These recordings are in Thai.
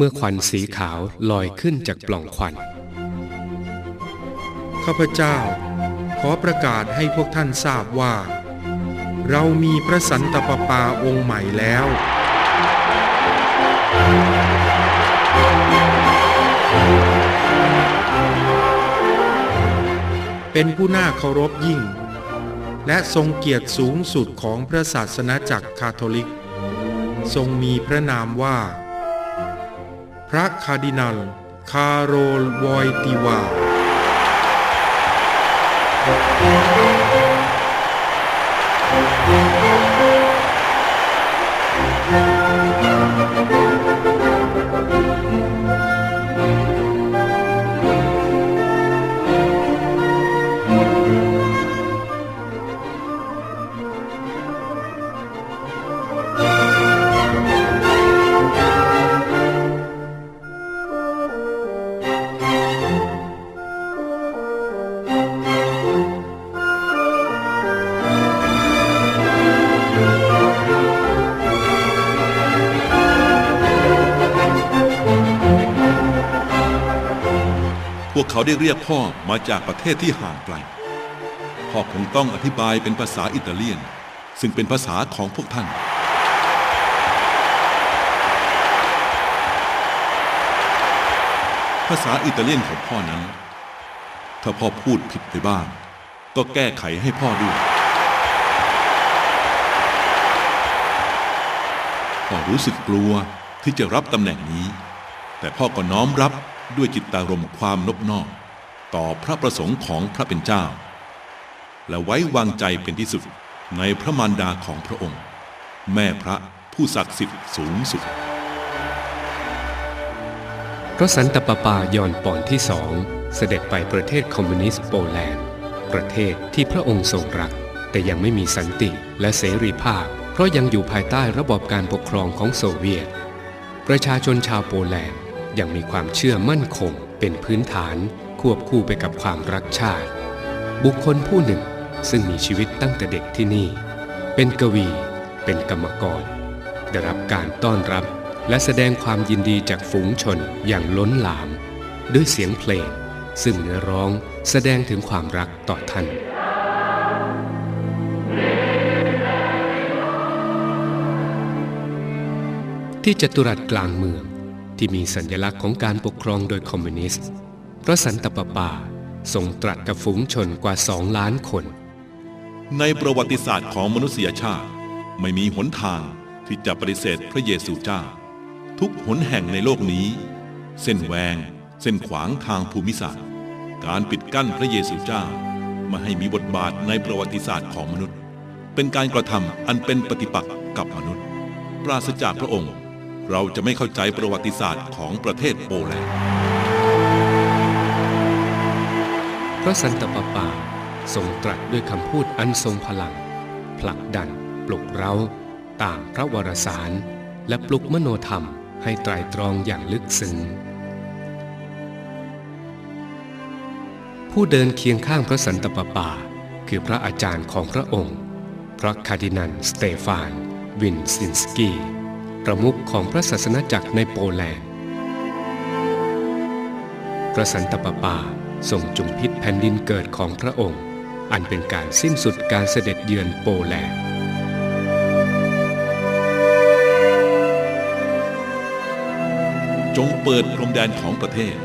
มื่อควันสีขาวลอยขึ้นจากปล่องควัน ข้าพเจ้าขอประกาศให้พวกท่านทราบว่า เรามีพระสันตะปาปาองค์ใหม่แล้ว เป็นผู้น่าเคารพยิ่ง และทรงเกียรติสูงสุดของพระศาสนาจักรคาทอลิก ทรงมีพระนามว่า พระคาร์ดินัล คาโรลวอยติวาพ วกเขาได้เรียกพ่อมาจากประเทศที่ห่างไกล พ่อคงต้องอธิบายเป็นภาษาอิตาเลียน ซึ่งเป็นภาษาของพวกท่าน ภาษาอิตาเลียนของพ่อนั้น ถ้าพ่อพูดผิดไปบ้าง ก็แก้ไขให้พ่อด้วย พ่อรู้สึกกลัวที่จะรับตำแหน่งนี้ แต่พ่อก็น้อมรับ ด้วยจิตตารมณ์ความนบนอบต่อพระประสงค์ของพระเป็นเจ้า และไว้วางใจเป็นที่สุดในพระมารดาของพระองค์ แม่พระผู้ศักดิ์สิทธิ์สูงสุด พระสันตะปาปายอนปอนที่สองเสด็จไปประเทศคอมมิวนิสต์โปแลนด์ ประเทศที่พระองค์ทรงรัก แต่ยังไม่มีสันติและเสรีภาพ เพราะยังอยู่ภายใต้ระบอบการปกครองของโซเวียต ประชาชนชาวโปแลนด์ ยังมีความเชื่อมั่นคงเป็นพื้นฐานควบคู่ไปกับความรักชาติ บุคคลผู้หนึ่งซึ่งมีชีวิตตั้งแต่เด็กที่นี่ เป็นกวี เป็นกรรมกร ได้รับการต้อนรับและแสดงความยินดีจากฝูงชนอย่างล้นหลาม ด้วยเสียงเพลง ซึ่งเนื้อร้องแสดงถึงความรักต่อท่านที่จตุรัสกลางเมือง ที่มีสัญลักษณ์ของการปกครองโดยคอมมิวนิสต์ พระสันตะปาปาทรงตรัสกับฝูงชนกว่าสองล้านคน ในประวัติศาสตร์ของมนุษยชาติ ไม่มีหนทางที่จะปฏิเสธพระเยซูเจ้า ทุกหนแห่งในโลกนี้ เส้นแหวง เส้นขวางทางภูมิศาสตร์ การปิดกั้นพระเยซูเจ้ามาให้มีบทบาทในประวัติศาสตร์ของมนุษย์ เป็นการกระทำอันเป็นปฏิปักษ์กับมนุษย์ ปราศจากพระองค์ เราจะไม่เข้าใจประวัติศาสตร์ของประเทศโปแลนด์ พระสันตะปาปาทรงตรัสด้วยคำพูดอันทรงพลัง ผลักดัน ปลุกเร้า ต่ามพระวรสาร และปลุกมโนธรรมให้ไตรตรองอย่างลึกซึ้งผู้เดินเคียงข้างพระสันตะปาปา คือพระอาจารย์ของพระองค์ พระคาร์ดินัลสเตฟาน วินซินสกี้ ประมุขของพระศาสนาจักรในโปแลนด์พระสันตะปาปาทรงจุมพิษแผ่นดินเกิดของพระองค์ อันเป็นการสิ้นสุดการเสด็จเยือนโปแลนด์จงเปิดพรมแดนของประเทศ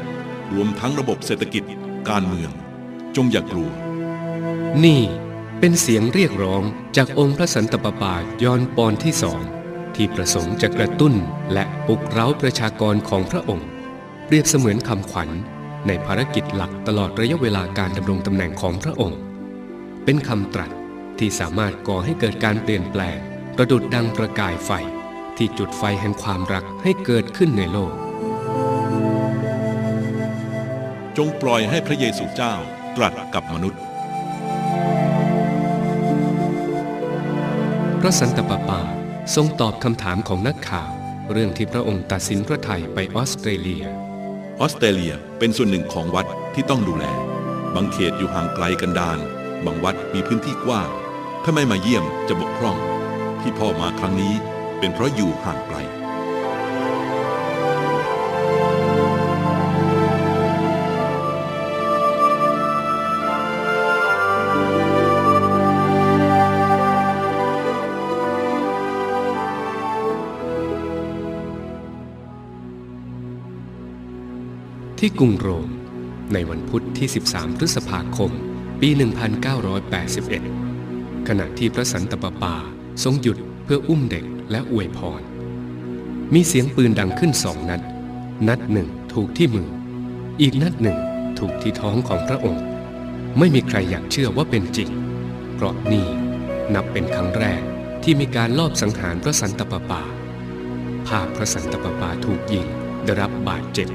รวมทั้งระบบเศรษฐกิจการเมือง จงอย่ากลัว นี่เป็นเสียงเรียกร้องจากองค์พระสันตะปาปายอนปอนที่สอง ที่ประสงค์จะกระตุ้นและปลุกเร้าประชากรของพระองค์เปรียบเสมือนคำขวัญในภารกิจหลักตลอดระยะเวลาการดำรงตำแหน่งของพระองค์ เป็นคำตรัสที่สามารถก่อให้เกิดการเปลี่ยนแปลงประดุดดังประกายไฟ ที่จุดไฟแห่งความรักให้เกิดขึ้นในโลก จงปล่อยให้พระเยซูเจ้าตรัสกับมนุษย์ พระสันตะปาปา ทรงตอบคำถามของนักข่าว เรื่องที่พระองค์ตัดสินพระไทยไปออสเตรเลีย ออสเตรเลียเป็นส่วนหนึ่งของวัดที่ต้องดูแล บางเขตอยู่ห่างไกลกันดาน บางวัดมีพื้นที่กว้าง ถ้าไม่มาเยี่ยมจะบกพร่อง ที่พ่อมาครั้งนี้เป็นเพราะอยู่ห่างไกล ที่กรุงโรม ในวันพุธที่ 13 พฤษภาคม ปี 1981 ขณะที่พระสันตะปาปาทรงหยุดเพื่ออุ้มเด็กและอวยพร มีเสียงปืนดังขึ้นสองนัด นัดหนึ่งถูกที่มือ อีกนัดหนึ่งถูกที่ท้องของพระองค์ ไม่มีใครอยากเชื่อว่าเป็นจริง เพราะนี่นับเป็นครั้งแรกที่มีการลอบสังหารพระสันตะปาปาภาพพระสันตะปาปาถูกยิงได้รับบาดเจ็บ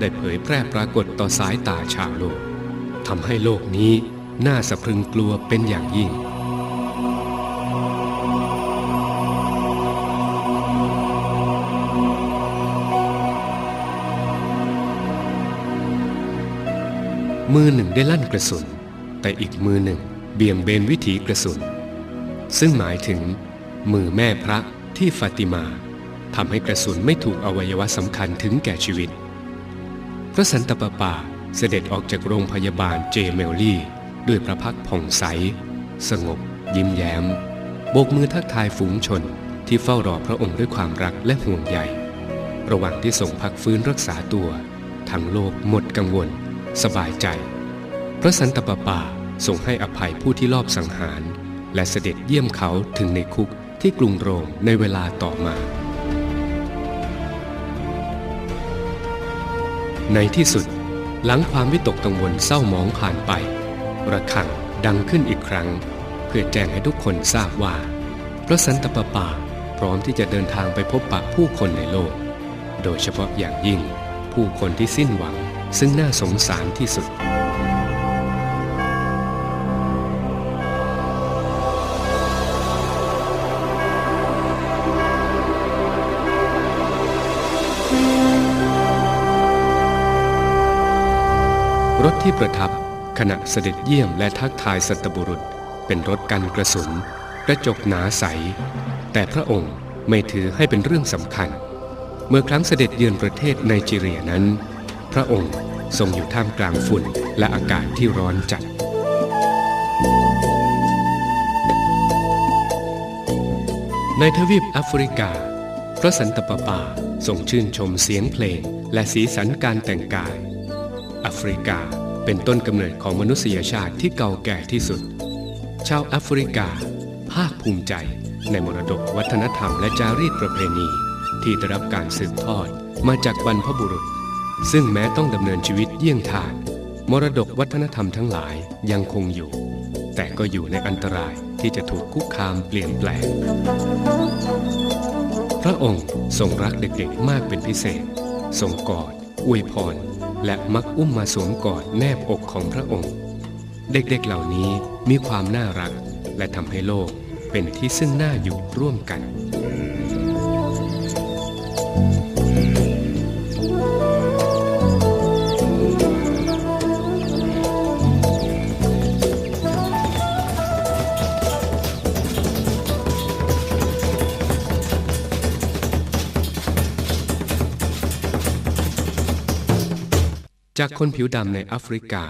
ได้เผยแพร่ปรากฏต่อสายตาชาวโลกทำให้โลกนี้น่าสะพรึงกลัวเป็นอย่างยิ่งมือหนึ่งได้ลั่นกระสุน แต่อีกมือหนึ่งเบี่ยงเบนวิถีกระสุน ซึ่งหมายถึง มือแม่พระที่ฟาติมาทำให้กระสุนไม่ถูกอวัยวะสำคัญถึงแก่ชีวิต พระสันตะปาปาเสด็จออกจากโรงพยาบาลเจเมลลี่ ด้วยพระพักผ่องใส สงบ ยิ้มแย้ม โบกมือทักทายฝูงชนที่เฝ้ารอพระองค์ด้วยความรักและห่วงใย ระหว่างที่ทรงพักฟื้นรักษาตัวทั้งโลกหมดกังวล สบายใจ พระสันตะปาปาทรงให้อภัยผู้ที่ลอบสังหาร และเสด็จเยี่ยมเขาถึงในคุกที่กรุงโรมในเวลาต่อมา ในที่สุด หลังความวิตกกังวลเศร้าหมองผ่านไป ระฆังดังขึ้นอีกครั้ง เพื่อแจ้งให้ทุกคนทราบว่า พระสันตะปาปาพร้อมที่จะเดินทางไปพบปะผู้คนในโลก โดยเฉพาะอย่างยิ่ง ผู้คนที่สิ้นหวังซึ่งน่าสงสารที่สุด ที่ประทับขณะเสด็จเยี่ยมและทักทายสัตบุรุษ เป็นรถกันกระสุนกระจกหนาใส แต่พระองค์ไม่ถือให้เป็นเรื่องสำคัญ เมื่อครั้งเสด็จเยือนประเทศไนจีเรียนั้น พระองค์ทรงอยู่ท่ามกลางฝุ่นและอากาศที่ร้อนจัด ในทวีปแอฟริกา พระสันตปาปาทรงชื่นชมเสียงเพลงและสีสันการแต่งกายแอฟริกา เป็นต้นกำเนิดของมนุษยชาติที่เก่าแก่ที่สุด ชาวแอฟริกา ภาคภูมิใจ ในมรดกวัฒนธรรมและจารีตประเพณี ที่ได้รับการสืบทอดมาจากบรรพบุรุษ ซึ่งแม้ต้องดำเนินชีวิตเยี่ยงทานมรดกวัฒนธรรมทั้งหลายยังคงอยู่ แต่ก็อยู่ในอันตรายที่จะถูกคุกคามเปลี่ยนแปลง พระองค์ทรงรักเด็กๆมากเป็นพิเศษ ทรงกอด อวยพร และมักอุ้มมาสวมกอดแนบอกของพระองค์ เด็กๆเหล่านี้มีความน่ารัก และทำให้โลกเป็นที่ซึ่งน่าอยู่ร่วมกัน จากคนผิวดำในแอฟริกา